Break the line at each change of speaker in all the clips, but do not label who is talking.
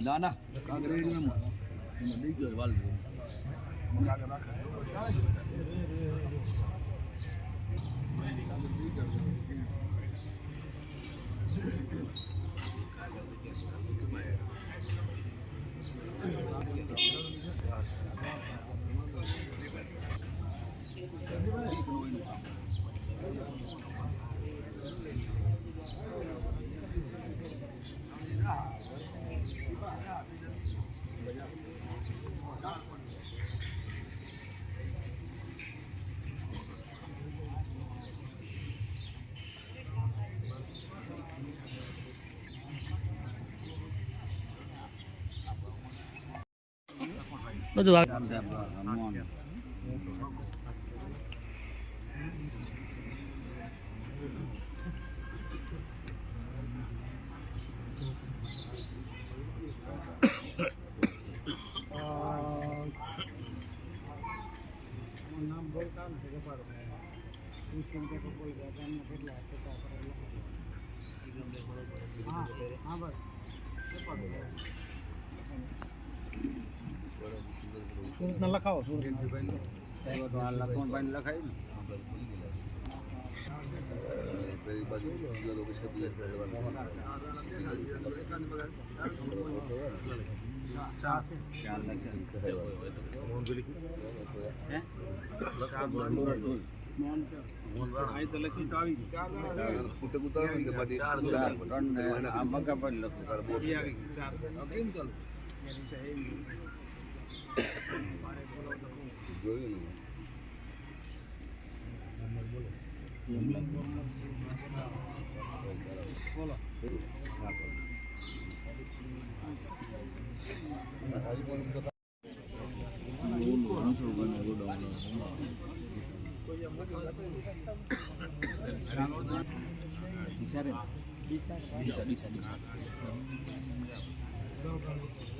ના ના. કાંકરે એરિયામાં એમાં લઈ ગયો વાલ
બધું આવે
નામ બોલતા નથી રબારો વિષ્ણુ કે કોઈ ગામમાં કેટલા ટકા કરેલા હા હા બસ સુરતના લખાવો સુરત લખી તો Bisa, bisa, ચાર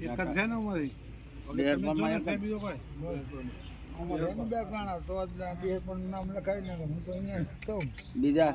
એક જ છે ને અમારી? બીજો કોઈ?
બીજા.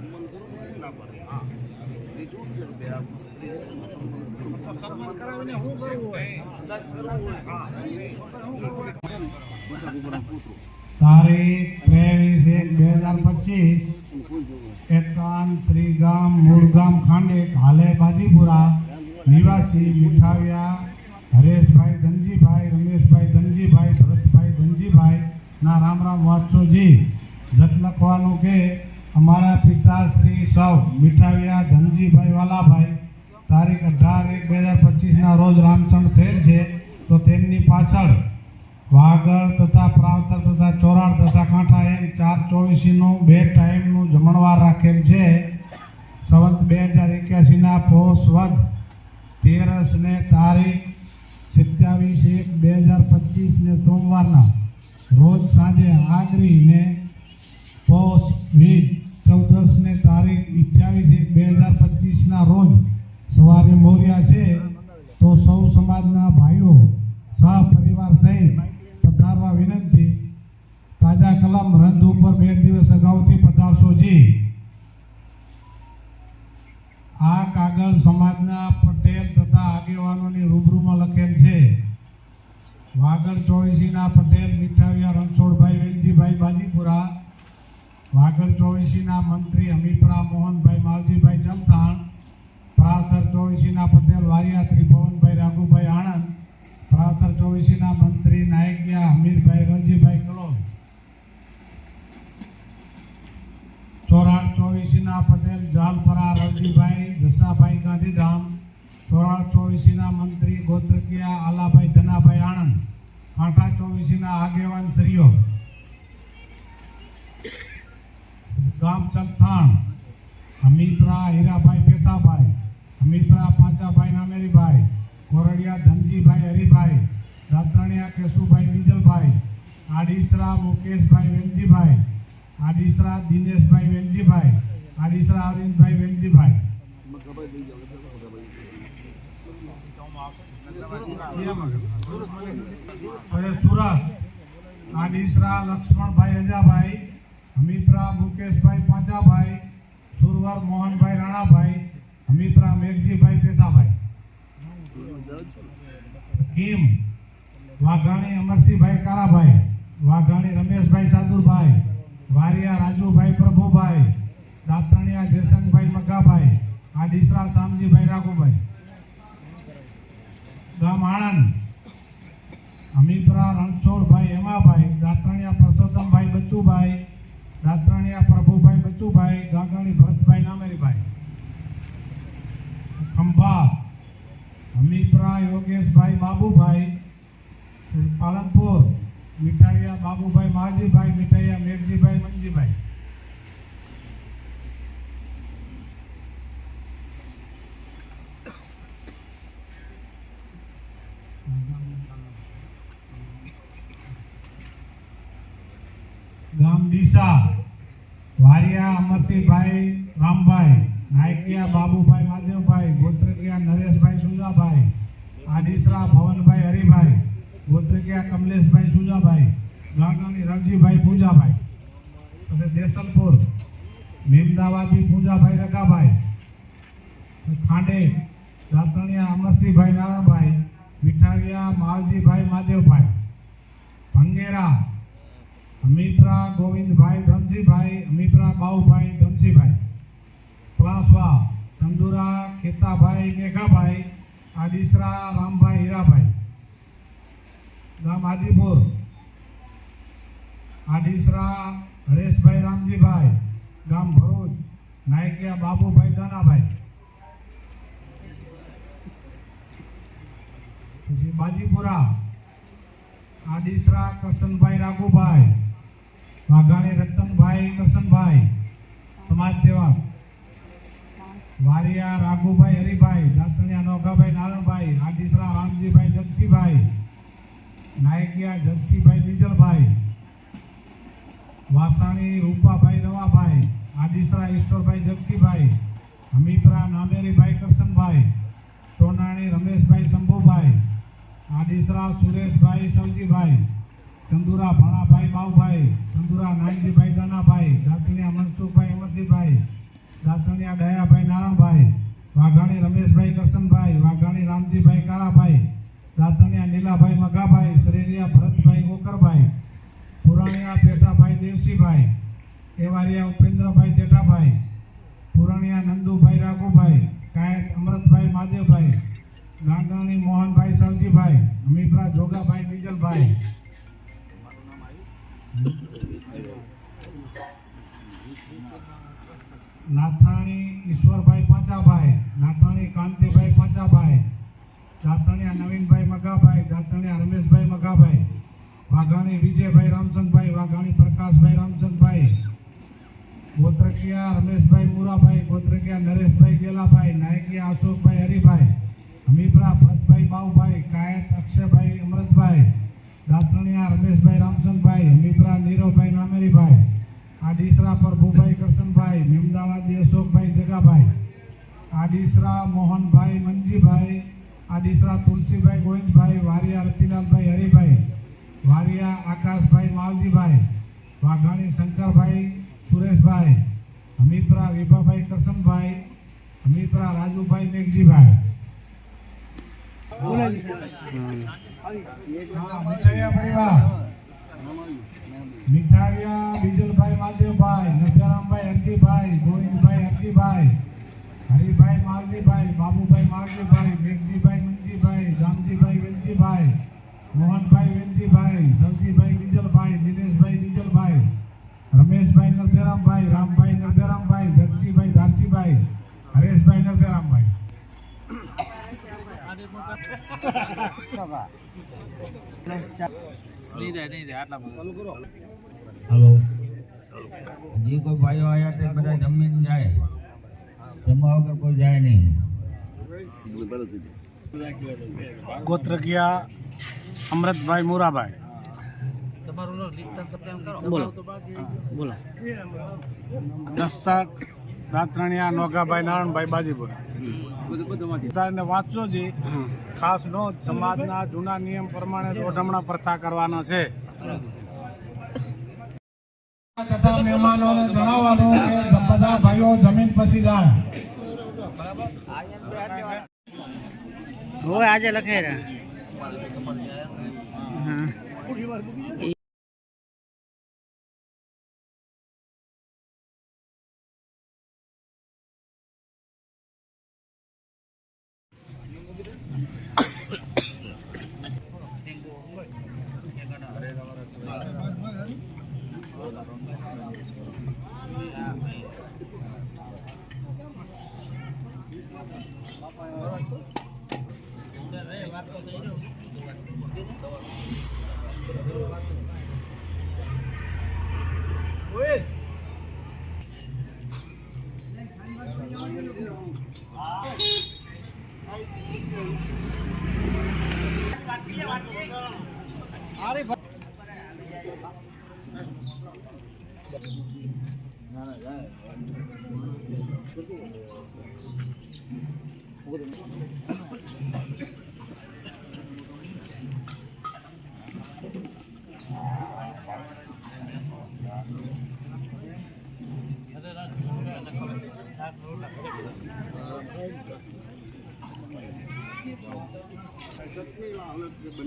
હોય
તારીખ ત્રેવીસ એક બે હજાર પચીસ. એકાંત શ્રીગામ મૂળગામ ખાંડેક હાલે બાજીપુરા. નિવાસી મીઠાવિયા, હરેશભાઈ ધનજીભાઈ, રમેશભાઈ ધનજીભાઈ, ભરતભાઈ ધનજીભાઈ. ના, રામ રામ વાંચોજી જત લખવાનું કે અમારા પિતા શ્રી સૌ મીઠાવિયા ધનજીભાઈ વાલાભાઈ, તારીખ અઢાર એક બે હજાર પચીસના રોજ રામચંદ થયેલ છે, તો તેમની પાછળ વાગડ તથા પ્રાવતર તથા ચોરાડ તથા કાંઠા એમ ચાર ચોવીસીનું બે ટાઈમનું જમણવાર રાખેલ છે. સંવત બે હજાર એક્યાસીના પોષ વદ તેરસને તારીખ સત્યાવીસ એક બે હજાર પચીસને સોમવારના રોજ સાંજે આગરીને પોષ વીજ સવારે મોર્યા છે, તો સૌ સમાજના ભાઈઓ સહપરિવાર સહિત પધારવા વિનંતી. તાજા કલમ રંધ ઉપર બે દિવસ અગાઉથી પધારશો જી. આ કાગળ સમાજના પટેલ તથા આગેવાનોની રૂબરૂમાં લખેલ છે. વાગડ ચોવીસીના પટેલ, મીઠાવિયા, રણછોડભાઈ વેલજીભાઈ બાજીપુરા. વાગડ ચોવીસીના મંત્રી હમીપરા મોહનભાઈ માવજીભાઈ ચલથાણ પ્રાવતર ચોવીસીના પટેલ વારિયા ત્રિભુવનભાઈ રાઘુભાઈ આણંદ. પ્રાવતર ચોવીસીના મંત્રી નાયકિયા હમીરભાઈ રણજીભાઈ કલોલ. ચોરાણ ચોવીસીના પટેલ, જાલપરા રણજીભાઈ, જસાભાઈ ગાંધીધામ. ચોરાણ ચોવીસીના મંત્રી ગોત્રકિયા આલાભાઈ ધનાભાઈ આણંદ. કાંઠા ચોવીસીના આગેવાન શ્રીઓ. ગામ ચલથાણ. હમીપરા હીરાભાઈ પેથાભાઈ. હમીપરા પાંચાભાઈ નામેરીભાઈ કોરડિયા ધનજીભાઈ હરિભાઈ દાત્રણિયા કેશુભાઈ બીજલભાઈ, આડીસરા મુકેશભાઈ વેલજીભાઈ આડીસરા દિનેશભાઈ વેલજીભાઈ આડીસરા અરવિંદભાઈ વેલજીભાઈ સુરત, આડીસરા લક્ષ્મણભાઈ અજાભાઈ હમીપરા મુકેશભાઈ પાંચાભાઈ, સુરવર મોહનભાઈ રાણાભાઈ હમીપરા મેઘજીભાઈ પેથાભાઈ કિમ? વાઘાણી, અમરસિંહભાઈ કારાભાઈ. વાઘાણી, રમેશભાઈ સાદુરભાઈ. વારિયા, રાજુભાઈ પ્રભુભાઈ. દાતરણિયા જયસંગભાઈ મગાભાઈ આડીસરા શામજીભાઈ રાઘુભાઈ. ગામ આણંદ. હમીપરા રણછોડભાઈ, હેમાભાઈ. દાતણિયા પરસોત્તમભાઈ બચ્ચુભાઈ. દાતણિયા પ્રભુભાઈ બચ્ચુભાઈ. ગાંગાણી, ભરતભાઈ નામેરીભાઈ. ખંભા હમીપરા યોગેશભાઈ બાબુભાઈ પાલનપુર મીઠાઈયા બાબુભાઈ માજીભાઈ મીઠાઈયા મેઘજીભાઈ મંજીભાઈ ગામ ડીસા, વારિયા, અમરસિંહભાઈ, રામભાઈ નાયકિયા બાબુભાઈ માધવભાઈ, ગોત્રકિયા નરેશભાઈ સુજાભાઈ આડીસરા ભવનભાઈ હરિભાઈ, ગોત્રકિયા કમલેશભાઈ સુજાભાઈ, ગાંધાની રવજીભાઈ પૂજાભાઈ, પછી દેસલપુર, મેમદાવાદી પૂજાભાઈ રગાભાઈ ખાંડે, દાતણિયા અમરસિંહભાઈ નારણભાઈ મીઠાવિયા માવજીભાઈ માધવભાઈ, ભંગેરા, અમીપરા ગોવિંદભાઈ ધમસીભાઈ અમીપરા બાઉભાઈ ધમસીભાઈ પલાસવા ચંદુરા, ખેતાભાઈ, મેઘાભાઈ આડીસરા રામભાઈ, હીરાભાઈ. ગામ આદિપુર. આડીસરા હરેશભાઈ રામજીભાઈ. ગામ ભરૂચ. નાયકિયા બાબુભાઈ દાનાભાઈ. પછી બાજીપુરા. આડીસરા કરશનભાઈ રાઘુભાઈ. વાઘાણી, રતનભાઈ, કરશનભાઈ. સમાજ સેવક વારિયા રાઘુભાઈ હરિભાઈ, દાંતણિયા, નોગાભાઈ, નારણભાઈ આડીસરા રામજીભાઈ જગસીભાઈ નાયકિયા જગસીભાઈ બીજલભાઈ, વાસાણી, રૂપાભાઈ, રવાભાઈ આડીસરા ઈશ્વરભાઈ, જગસીભાઈ, હમીપરા, નામેરીભાઈ કરશનભાઈ ચોનાણી રમેશભાઈ, શંભુભાઈ આડીસરા સુરેશભાઈ, સવજીભાઈ, ચંદુરા, ભાણાભાઈ, બાઉભાઈ, ચંદુરા, નાનજીભાઈ, દાનાભાઈ, દાંતણિયા, મનસુખભાઈ અમરસિંહભાઈ દાંતણિયા દયાભાઈ નારણભાઈ વાઘાણી રમેશભાઈ કરશનભાઈ, વાઘાણી રામજીભાઈ કારાભાઈ દાંતણિયા નીલાભાઈ મગાભાઈ શરેરિયા ભરતભાઈ ગોકરભાઈ, પુરાણિયા પેથાભાઈ દેવસીભાઈ, એવારિયા ઉપેન્દ્રભાઈ જેઠાભાઈ, પુરાણિયા નંદુભાઈ રાઘુભાઈ, કાયત અમૃતભાઈ માધેવભાઈ ગાંગાણી મોહનભાઈ સવજીભાઈ, અમીપરા જોગાભાઈ બીજલભાઈ. નાથાણી, ઈશ્વરભાઈ પાંચાભાઈ નાથાણી, કાંતિભાઈ પાંચાભાઈ દાતણિયા નવીનભાઈ મગાભાઈ, દાતણિયા રમેશભાઈ મગાભાઈ, વાઘાણી વિજયભાઈ રામસંગભાઈ વાઘાણી પ્રકાશભાઈ રામસંગભાઈ ગોત્રકિયા રમેશભાઈ મુરાભાઈ, ગોત્રકિયા નરેશભાઈ ગેલાભાઈ, નાયકિયા અશોકભાઈ હરિભાઈ હમીપરા ભરતભાઈ બાઉભાઈ, કાયત અક્ષયભાઈ અમૃતભાઈ દાતણિયા રમેશભાઈ રામસંગભાઈ હમીપરા નીરવભાઈ નામેરીભાઈ આડીસરા પ્રભુભાઈ કરશનભાઈ મેમદાવાદી અશોકભાઈ જગાભાઈ. આડીસરા મોહનભાઈ મનજીભાઈ આડીસરા તુલસીભાઈ ગોવિંદભાઈ વારિયા રતિલાલભાઈ હરિભાઈ વારિયા આકાશભાઈ માવજીભાઈ વાઘાણી શંકરભાઈ સુરેશભાઈ હમીપરા વિભાભાઈ કરશનભાઈ હમીપરા રાજુભાઈ મેઘજીભાઈ. પરિવાર. મીઠાવિયા બીજલભાઈ માદેવભાઈ નભ્યારામભાઈ હરજીભાઈ ગોવિંદભાઈ હરજીભાઈ હરિભાઈ માવજીભાઈ બાબુભાઈ માવજીભાઈ મેઘજીભાઈ મંજીભાઈ ગામજીભાઈ વેલજીભાઈ મોહનભાઈ વેલજીભાઈ સવજીભાઈ બીજલભાઈ દિનેશભાઈ બીજલભાઈ રમેશભાઈ નરભેરામભાઈ રામભાઈ નરભેરામભાઈ જગજીભાઈ ધારસીભાઈ હરેશભાઈ નરભેરામભાઈ
નહીં થાય નહીં થાય આટલામાં
ચાલુ કરો
હલો. જે કોઈ ભાઈઓ આવ્યા તે બધા જમીન જાય? જમવા વગર કોઈ જાય નહીં.
ગોત્રકિયા અમૃતભાઈ મોરાભાઈ. દસ્તક દાંતરણિયા નોગાભાઈ નારણભાઈ બાજીપુરા. વાંચજો જી. ખાસ નોંધ સમાજના જૂના નિયમ પ્રમાણે ઓઢમણા પ્રથા કરવાનો છે. મહેમાનોને જણાવવાનું કે બધા ભાઈઓ જમીન પછી જાય.
આજે લખાઈ રહ્યા હા.
મારું નીકળી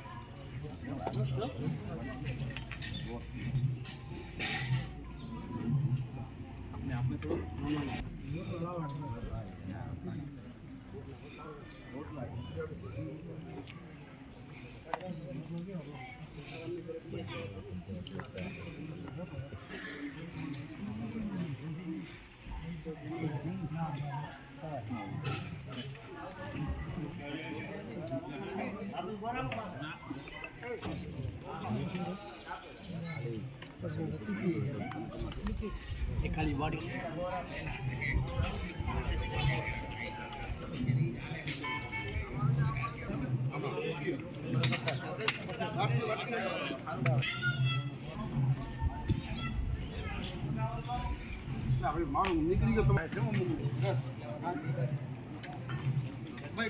ગયો તમે કેમ મૂકું? ભાઈ ડાયરેક્ટ આપણે છે